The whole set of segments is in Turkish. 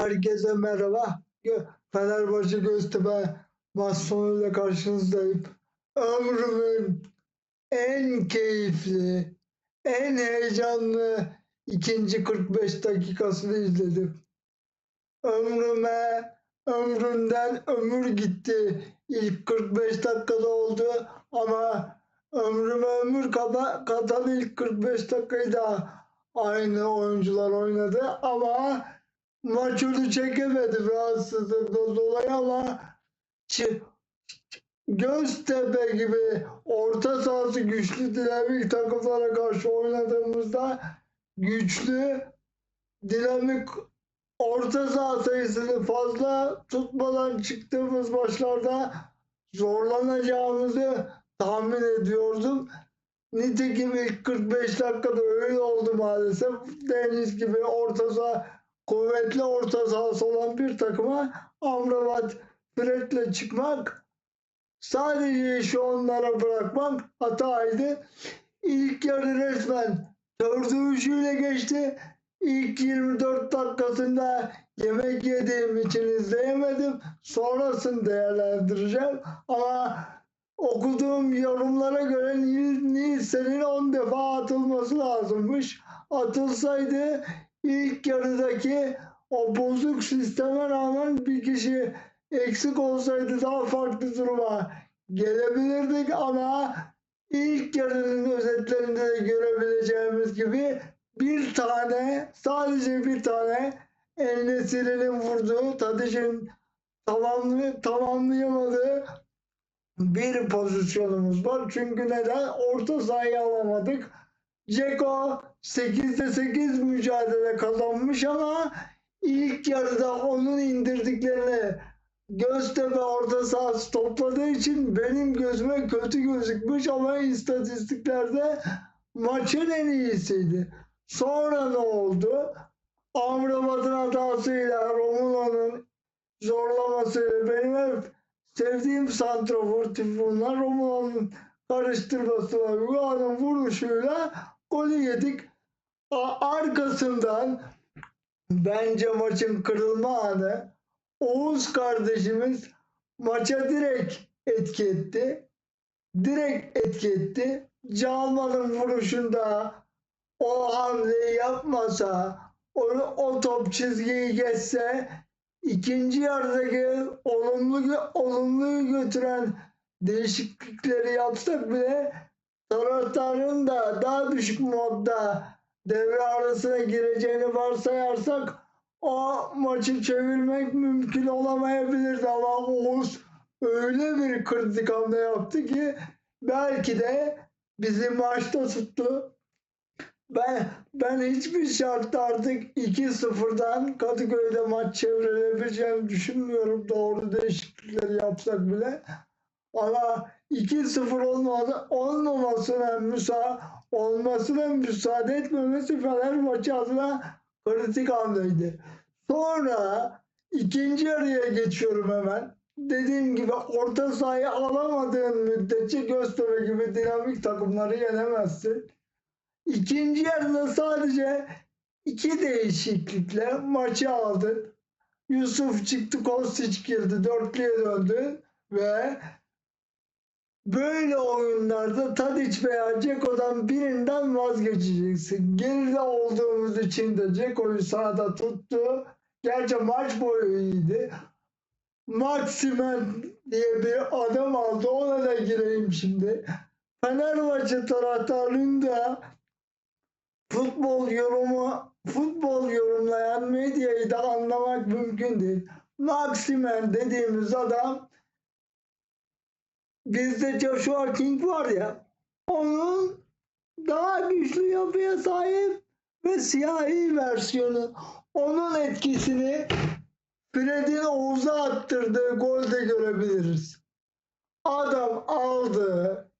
Herkese merhaba. Fenerbahçe Göztepe maç sonuyla karşınızdayım. Ömrümün en keyifli, en heyecanlı ikinci 45 dakikasını izledim. Ömrüme, ömrümden ömür gitti. İlk 45 dakikada oldu ama ömrüme ömür kata- katan ilk 45 dakikayı da aynı oyuncular oynadı ama maç önü çekemedi rahatsızlıktan dolayı ama Göztepe gibi orta sahası güçlü dinamik takımlara karşı oynadığımızda güçlü dinamik orta saha sayısını fazla tutmadan çıktığımız maçlarda zorlanacağımızı tahmin ediyordum. Nitekim ilk 45 dakikada öyle oldu maalesef. Deniz gibi orta saha, kuvvetli orta sahası olan bir takıma Amrabat Fred'le çıkmak sadece işi onlara bırakmak hataydı. İlk yarı resmen dördüncüyle geçti. İlk 24 dakikasında yemek yediğim için izleyemedim. Sonrasını değerlendireceğim. Ama okuduğum yorumlara göre Nielsen'in 10 defa atılması lazımmış. Atılsaydı ilk yarıdaki o bozuk sisteme rağmen bir kişi eksik olsaydı daha farklı duruma gelebilirdik ama ilk yarının özetlerinde de görebileceğimiz gibi bir tane sadece bir tane El Nesiri'nin vurduğu Tadiş'in tamamlı, tamamlayamadığı bir pozisyonumuz var. Çünkü neden? Orta sahayı alamadık. Ceko 8'de 8 mücadele kazanmış ama ilk yarıda onun indirdiklerini Göztepe orta sahası topladığı için benim gözüme kötü gözükmüş ama istatistiklerde maçın en iyisiydi. Sonra ne oldu? Amrabat'ın hatasıyla Romulo'nun zorlamasıyla benim hep sevdiğim santrafor tipi bunlar. Romulo'nun karıştırmasıyla Yuan'ın vuruşuyla golü yedik. Arkasından bence maçın kırılma anı Oğuz kardeşimiz maça direkt etki etti. Direkt etki etti. Calman'ın vuruşunda o hamleyi yapmasa, o, o top çizgiyi geçse ikinci yarıdaki olumlu olumluyu götüren değişiklikleri yapsak bile taraftarın da daha düşük modda devre arasına gireceğini varsayarsak o maçı çevirmek mümkün olamayabilirdi ama Oğuz öyle bir kritik hamle yaptı ki belki de bizi maçta tuttu. Ben ben hiçbir şartta artık 2-0'dan Kadıköy'de maç çevrilebileceğini düşünmüyorum doğru değişiklikleri yapsak bile. Ama 2-0 olmadı, olmamasına müsa olmasına müsaade etmemesi Fenerbahçe adına kritik hamleydi. Sonra ikinci yarıya geçiyorum hemen. Dediğim gibi orta sahayı alamadığın müddetçe Göztepe gibi dinamik takımları yenemezsin. İkinci yarıda sadece iki değişiklikle maçı aldın. Yusuf çıktı, Kostić girdi, dörtlüye döndü ve böyle oyunlarda Tadic veya Ceko'dan birinden vazgeçeceksin. Geride olduğumuz için de Ceko'yu sahada tuttu. Gerçi maç boyu iyiydi. Maximen diye bir adam aldı. Ona da gireyim şimdi. Fenerbahçe taraftarlığında futbol yorumu futbol yorumlayan medyayı da anlamak mümkün değil. Maximen dediğimiz adam bizde Joshua King var ya onun daha güçlü yapıya sahip ve siyahi versiyonu onun etkisini Fred'in Oğuz'a attırdığı golde görebiliriz. Adam aldı,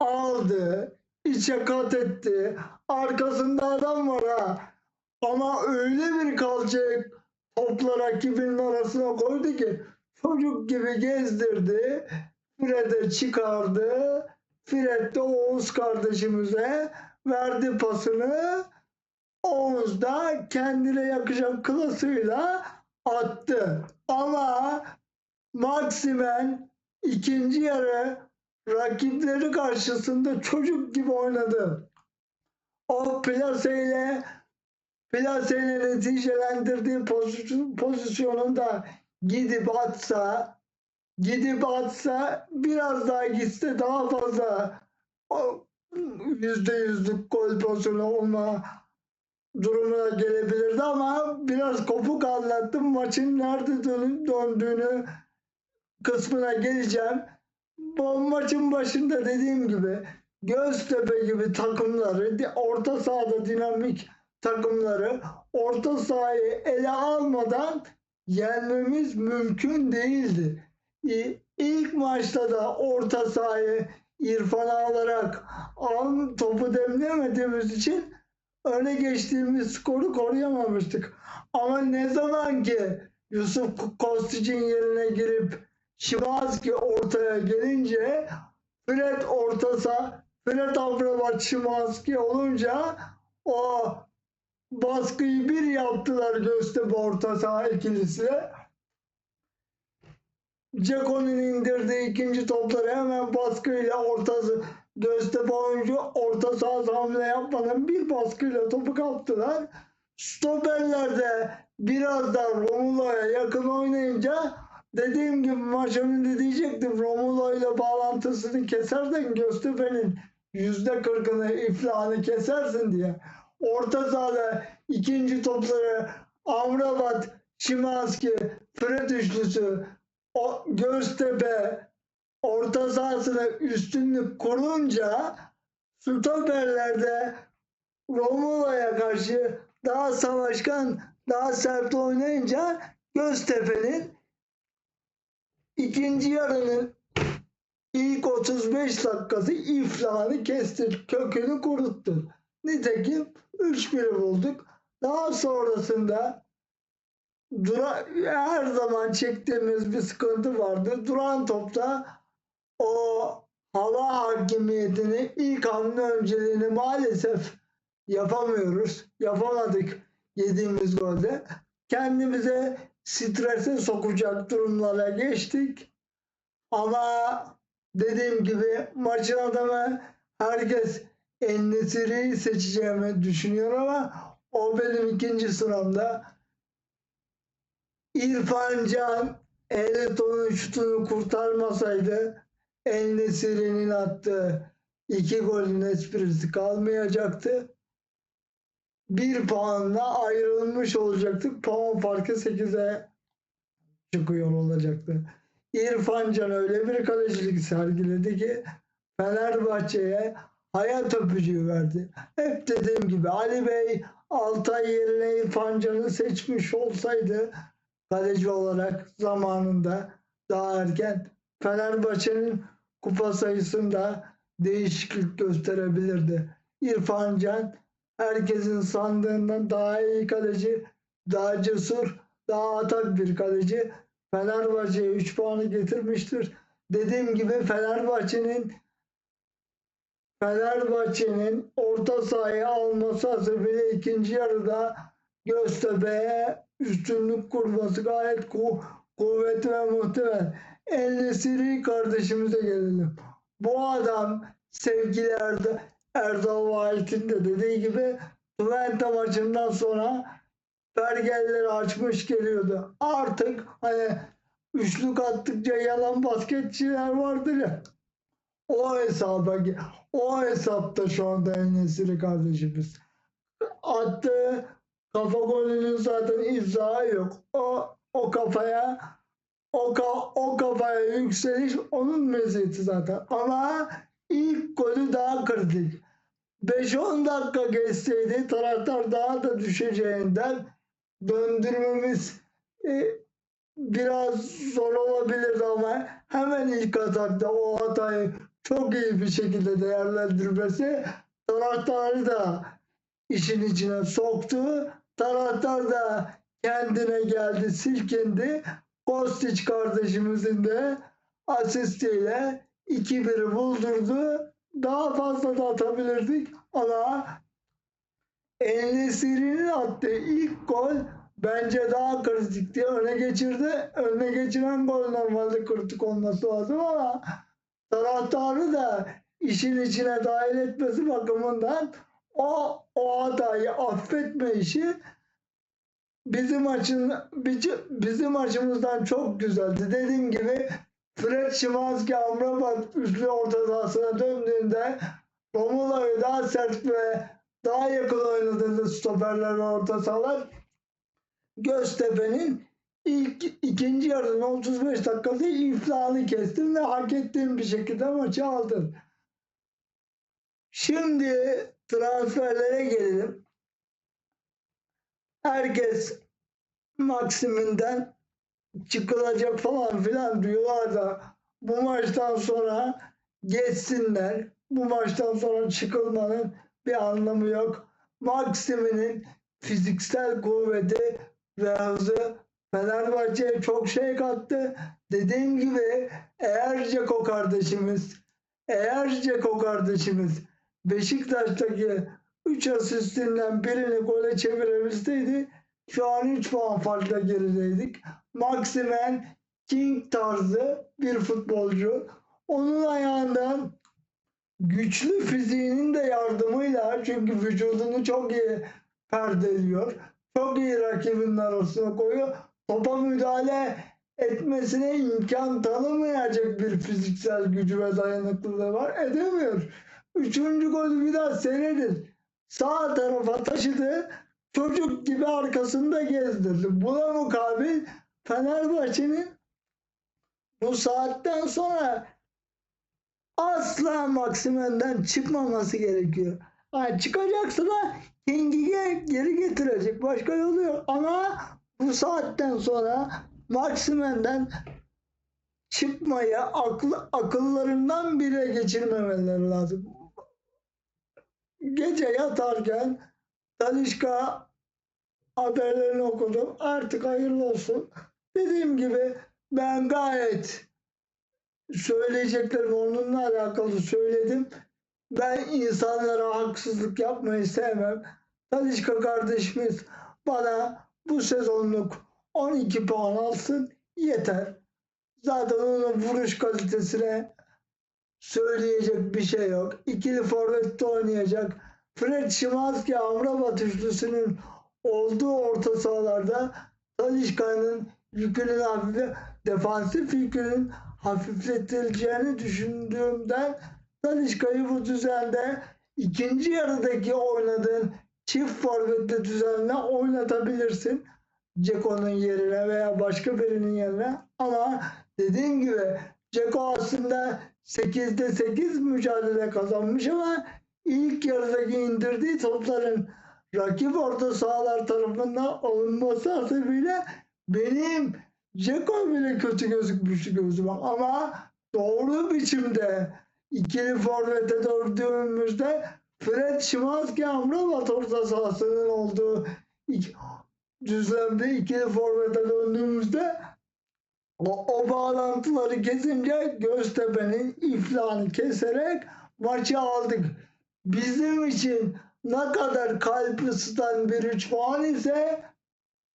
aldı, içe kat etti. Arkasında adam var ha. Ama öyle bir kalacak topla rakibinin arasına koydu ki çocuk gibi gezdirdi. Fred'e çıkardı. Fred de Oğuz kardeşimize verdi pasını. Oğuz da kendine yakışan klasıyla attı. Ama Maximen ikinci yarı rakipleri karşısında çocuk gibi oynadı. O plaseyle plaseyle neticelendirdiği pozisyon, pozisyonunda gidip atsa gidip atsa biraz daha gitse daha fazla o yüzde yüzlük gol pozisyonu olma durumuna gelebilirdi ama biraz kopuk anlattım. Maçın nerede dönüp döndüğünü kısmına geleceğim. Bu maçın başında dediğim gibi Göztepe gibi takımları, orta sahada dinamik takımları orta sahayı ele almadan yenmemiz mümkün değildi. İlk maçta da orta sahayı İrfan'a alarak al, topu demlemediğimiz için öne geçtiğimiz skoru koruyamamıştık. Ama ne zaman ki Yusuf Kostic'in yerine girip Şimanski ortaya gelince Fred ortasa Fred Amrabat Şimanski olunca o baskıyı bir yaptılar Göztepe orta saha ikilisi. Ceko'nun indirdiği ikinci topları hemen baskıyla ortası Göztepe oyuncu orta saha hamle yapmadan bir baskıyla topu kaptılar. Stoperler de biraz da Romulo'ya yakın oynayınca dediğim gibi maç önünde diyecektim Romulo ile bağlantısını kesersen Göztepe'nin yüzde kırkını iflahını kesersin diye. Orta sahada ikinci topları Amrabat, Şimanski, Fred üçlüsü o Göztepe orta sahasına üstünlük kurunca stoperlerde Romulo'ya karşı daha savaşkan, daha sert oynayınca Göztepe'nin ikinci yarının ilk 35 dakikası iflahını kesti, kökünü kuruttu. Nitekim 3-1 bulduk. Daha sonrasında dura, her zaman çektiğimiz bir sıkıntı vardı. Duran topta o hava hakimiyetini ilk hamle önceliğini maalesef yapamıyoruz. Yapamadık yediğimiz golde. Kendimize strese sokacak durumlara geçtik. Ama dediğim gibi maçın adamı herkes Ennesiri'yi seçeceğimi düşünüyor ama o benim ikinci sıramda. İrfan Can Elton'un şutunu kurtarmasaydı Ennesiri'nin attığı iki golün esprisi kalmayacaktı. Bir puanla ayrılmış olacaktık. Puan farkı 8'e çıkıyor olacaktı. İrfan Can öyle bir kalecilik sergiledi ki Fenerbahçe'ye hayat öpücüğü verdi. Hep dediğim gibi Ali Bey Altay yerine İrfan Can'ı seçmiş olsaydı kaleci olarak zamanında daha erken Fenerbahçe'nin kupa sayısında değişiklik gösterebilirdi. İrfan Can herkesin sandığından daha iyi kaleci, daha cesur, daha atak bir kaleci. Fenerbahçe'ye 3 puanı getirmiştir. Dediğim gibi Fenerbahçe'nin Fenerbahçe'nin orta sahayı alması hasebiyle ikinci yarıda Göztepe'ye üstünlük kurması gayet ku kuvvetli ve muhtemel. El-Nesiri kardeşimize gelelim. Bu adam sevgili Erd Erdal Vahit'in de dediği gibi Twente maçından sonra pergelleri açmış geliyordu. Artık hani üçlük attıkça yalan basketçiler vardır ya. O hesaba o hesapta şu anda El-Nesiri kardeşimiz. Attığı kafa golünün zaten izahı yok. O o kafaya o, ka, o kafaya yükseliş onun meziyeti zaten. Ama ilk golü daha kritik. 5-10 dakika geçseydi taraftar daha da düşeceğinden döndürmemiz e, biraz zor olabilirdi ama hemen ilk atakta o hatayı çok iyi bir şekilde değerlendirmesi taraftarı da işin içine soktu. Taraftar da kendine geldi, silkindi. Kostiç kardeşimizin de asistiyle 2-1'i buldurdu. Daha fazla da atabilirdik ama El-Nesiri'nin attığı ilk gol bence daha kritikti. Öne geçirdi. Öne geçiren gol normalde kritik olması lazım ama taraftarı da işin içine dahil etmesi bakımından o, o hatayı affetme işi bizim açın bizim açımızdan çok güzeldi. Dediğim gibi Fred Szymanski Amrabat üçlü orta sahasına döndüğünde Romulo'yu daha sert ve daha yakın oynadığı stoperler ve orta sahalar Göztepe'nin ilk ikinci yarının 35 dakikası iflahını kestim ve hak ettiğim bir şekilde maçı aldım. Şimdi transferlere gelelim. Herkes Maksim'inden çıkılacak falan filan diyorlar da bu maçtan sonra geçsinler. Bu maçtan sonra çıkılmanın bir anlamı yok. Maksim'in fiziksel kuvveti ve hızı Fenerbahçe'ye çok şey kattı. Dediğim gibi eğer Ceko kardeşimiz eğer Ceko kardeşimiz Beşiktaş'taki 3 asistinden birini gole çevirebilseydi şu an 3 puan farkla gerideydik. Maximen King tarzı bir futbolcu. Onun ayağından güçlü fiziğinin de yardımıyla çünkü vücudunu çok iyi perdeliyor. Çok iyi rakibinin arasına koyuyor. Topa müdahale etmesine imkan tanımayacak bir fiziksel gücü ve dayanıklılığı var. Edemiyor. Üçüncü golü bir daha seyredin. Sağ tarafa taşıdı. Çocuk gibi arkasında gezdirdi. Buna mukabil Fenerbahçe'nin bu saatten sonra asla Maksimen'den çıkmaması gerekiyor. Yani çıkacaksa da King'i geri getirecek. Başka yolu yok. Ama bu saatten sonra Maksimen'den çıkmayı akıl, akıllarından bile geçirmemeleri lazım. Gece yatarken Talişka haberlerini okudum. Artık hayırlı olsun. Dediğim gibi ben gayet söyleyeceklerimi onunla alakalı söyledim. Ben insanlara haksızlık yapmayı sevmem. Talişka kardeşimiz bana bu sezonluk 12 puan alsın yeter. Zaten onun vuruş kalitesine söyleyecek bir şey yok. İkili forvette oynayacak. Fred Szymanski Amrabat üçlüsünün olduğu orta sahalarda Talişka'nın yükünün hafif, defansif yükünün hafifletileceğini düşündüğümden Talişka'yı bu düzende ikinci yarıdaki oynadığın çift forvetli düzenle oynatabilirsin. Ceko'nun yerine veya başka birinin yerine ama dediğim gibi Ceko aslında 8'de 8 mücadele kazanmış ama ilk yarıdaki indirdiği topların rakip orta sahalar tarafından alınması hasebiyle benim Ceko bile kötü gözükmüştü gözüme. Ama doğru biçimde ikili forvete döndüğümüzde Fred Szymanski Amrabat orta sahasının olduğu düzlemde ikili forvete döndüğümüzde o, o bağlantıları kesince Göztepe'nin iflahını keserek maçı aldık. Bizim için ne kadar kalp ısıtan bir 3 puan ise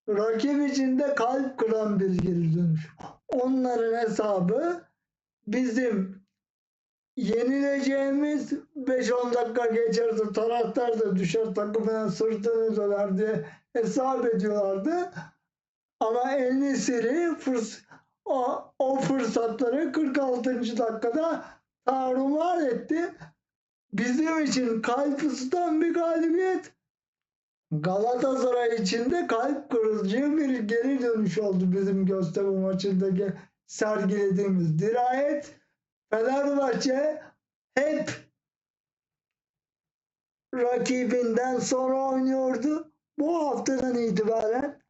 rakip için de kalp kıran bir geri dönüş. Onların hesabı bizim yenileceğimiz 5-10 dakika geçerse taraftar da düşer takımına sırtını döner diye hesap ediyorlardı. Ama El Nesiri fırs o, o fırsatları 46. dakikada tarumar etti. Bizim için kalp ısıtan bir galibiyet. Galatasaray için de kalp kırıcı bir geri dönüş oldu bizim Göztepe maçındaki sergilediğimiz dirayet. Fenerbahçe hep rakibinden sonra oynuyordu. Bu haftadan itibaren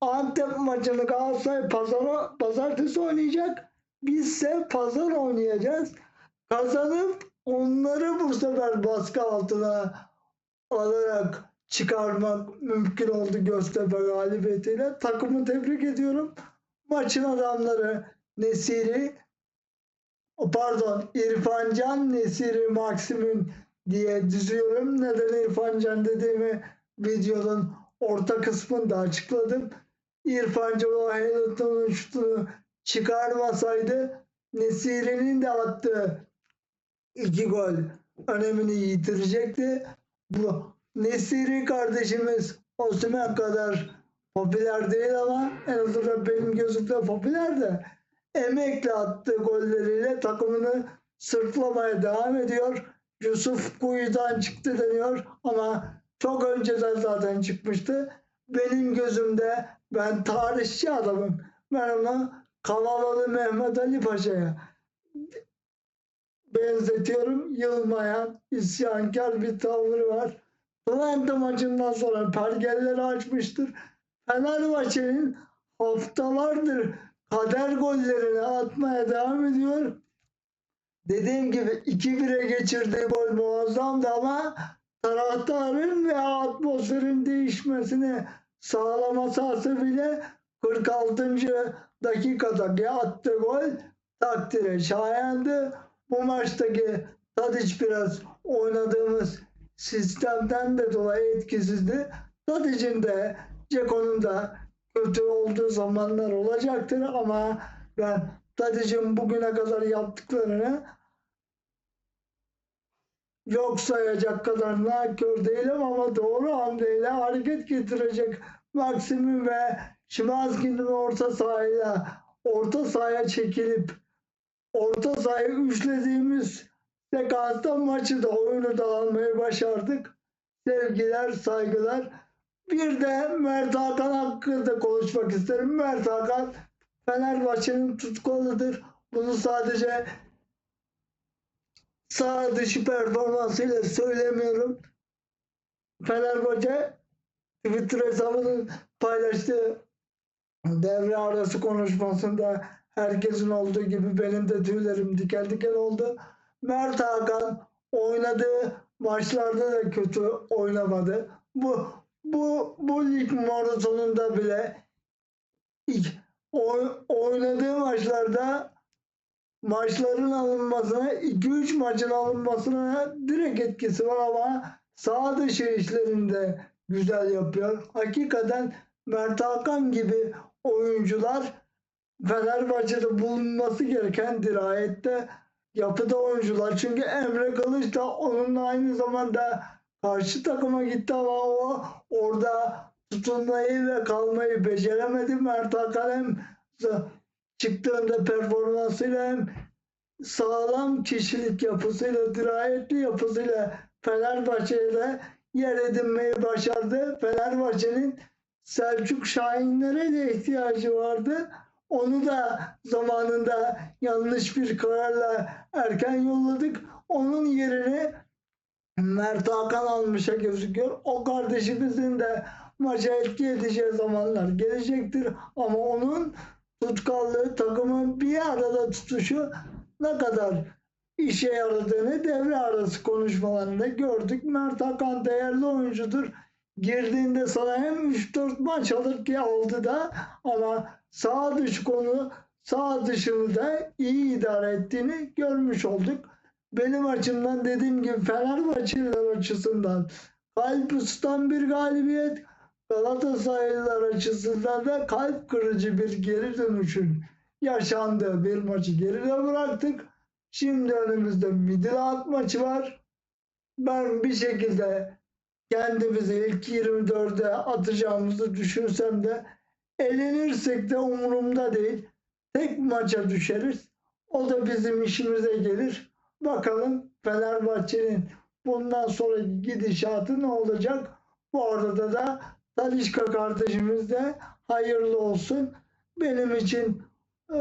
Antep maçını Galatasaray pazar, pazartesi oynayacak. Bizse pazar oynayacağız. Kazanıp onları bu sefer baskı altına alarak çıkarmak mümkün oldu Göztepe galibiyetiyle. Takımı tebrik ediyorum. Maçın adamları Nesiri, pardon İrfancan Nesiri Maksim'in diye düzüyorum. Neden İrfancan dediğimi videonun orta kısmını da açıkladım. İrfan Can o Hamilton'un şutunu çıkarmasaydı Nesiri'nin de attığı iki gol önemini yitirecekti. Bu Nesiri kardeşimiz Osimhen kadar popüler değil ama en azından benim gözümde popüler de emekle attığı golleriyle takımını sırtlamaya devam ediyor. Yusuf kuyudan çıktı deniyor ama çok önceden zaten çıkmıştı. Benim gözümde ben tarihçi adamım. Ben onu Kavalalı Mehmet Ali Paşa'ya benzetiyorum. Yılmayan, isyankar bir tavrı var. Twente maçından sonra pergelleri açmıştır. Fenerbahçe'nin haftalardır kader gollerini atmaya devam ediyor. Dediğim gibi 2-1'e geçirdiği gol muazzamdı ama taraftarın ve atmosferin değişmesini sağlaması bile 46. dakikada attığı gol takdire şayandı. Bu maçtaki Tadiç biraz oynadığımız sistemden de dolayı etkisizdi. Tadic'in de Ceko'nun da kötü olduğu zamanlar olacaktır ama ben Tadic'in bugüne kadar yaptıklarını yok sayacak kadar nankör değilim ama doğru hamleyle hareket getirecek Maksim'in ve Şimanski'nin orta sahayla orta sahaya çekilip orta sahaya üçlediğimiz sekansta maçı da oyunu da almayı başardık. Sevgiler, saygılar. Bir de Mert Hakan hakkında konuşmak isterim. Mert Hakan Fenerbahçe'nin tutkoludur. Bunu sadece sağ dışı performansıyla söylemiyorum. Fenerbahçe Twitter hesabının paylaştığı devre arası konuşmasında herkesin olduğu gibi benim de tüylerim diken diken oldu. Mert Hakan oynadığı maçlarda da kötü oynamadı. Bu bu bu lig maratonunda bile ilk oy- oynadığı maçlarda maçların alınmasına 2-3 maçın alınmasına direkt etkisi var ama sağ dışı işlerinde güzel yapıyor. Hakikaten Mert Hakan gibi oyuncular Fenerbahçe'de bulunması gereken dirayette yapıda oyuncular. Çünkü Emre Kılıç da onunla aynı zamanda karşı takıma gitti ama o orada tutunmayı ve kalmayı beceremedi. Mert Hakan hem çıktığında performansıyla hem sağlam kişilik yapısıyla, dirayetli yapısıyla Fenerbahçe'de yer edinmeyi başardı. Fenerbahçe'nin Selçuk Şahinlere de ihtiyacı vardı. Onu da zamanında yanlış bir kararla erken yolladık. Onun yerine Mert Hakan almışa gözüküyor. O kardeşimizin de maça etki edeceği zamanlar gelecektir. Ama onun tutkallığı, takımın bir arada tutuşu ne kadar işe yaradığını devre arası konuşmalarında gördük. Mert Hakan değerli oyuncudur. Girdiğinde sana hem 3-4 maç alır ki aldı da ama sağ dış konu sağ dışını da iyi idare ettiğini görmüş olduk. Benim açımdan dediğim gibi Fenerbahçeliler açısından kalp bir galibiyet Galatasaraylılar açısından da kalp kırıcı bir geri dönüşün yaşandığı bir maçı geride bıraktık. Şimdi önümüzde Midillat maçı var. Ben bir şekilde kendimizi ilk 24'e atacağımızı düşünsem de elenirsek de umurumda değil. Tek maça düşeriz. O da bizim işimize gelir. Bakalım Fenerbahçe'nin bundan sonraki gidişatı ne olacak? Bu arada da Talişka kardeşimiz de hayırlı olsun. Benim için e,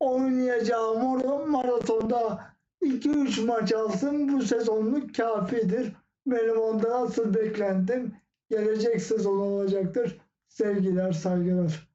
oynayacağım maratonda 2-3 maç alsın bu sezonluk kafidir. Benim ondan asıl beklentim gelecek sezon olacaktır. Sevgiler, saygılar.